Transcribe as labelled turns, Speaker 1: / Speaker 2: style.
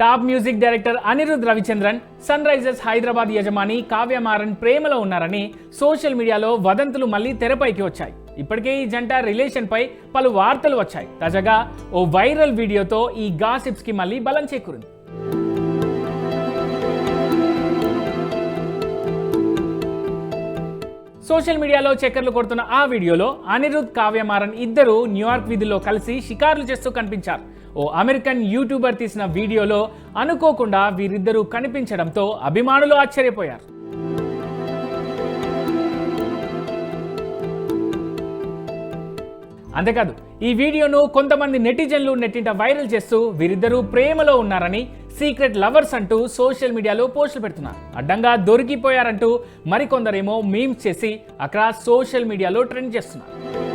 Speaker 1: Top music director Anirudh Ravichander Sunrisers Hyderabad యజమాని కావ్య మారన్ ప్రేమలో ఉన్నారని సోషల్ మీడియాలో వదంతులు మళ్ళీ తెరపైకి వచ్చాయి. ఇప్పటికే ఈ జంట రిలేషన్ పై పలు వార్తలు వచ్చాయి. తాజాగా ఓ వైరల్ వీడియోతో ఈ గాసిప్స్కి మళ్ళీ బలం చేకూరింది. సోషల్ మీడియాలో చక్కర్లు కొడుతున్న ఆ వీడియోలో అనిరుద్ కావ్యమారన్ ఇద్దరు న్యూయార్క్ వీధుల్లో కలిసి షికార్లు చేస్తూ కనిపించారు. ఓ అమెరికన్ యూట్యూబర్ తీసిన వీడియోలో అనుకోకుండా వీరిద్దరూ కనిపించడంతో అభిమానులు ఆశ్చర్యపోయారు. అంతేకాదు ఈ వీడియోను కొంతమంది నెటిజన్లు నెట్టింట వైరల్ చేస్తూ వీరిద్దరూ ప్రేమలో ఉన్నారని సీక్రెట్ లవర్స్ అంటూ సోషల్ మీడియాలో పోస్టులు పెడుతున్నారు. అడ్డంగా దొరికిపోయారంటూ మరికొందరేమో మీమ్స్ చేసి అక్కడ సోషల్ మీడియాలో ట్రెండ్ చేస్తున్నారు.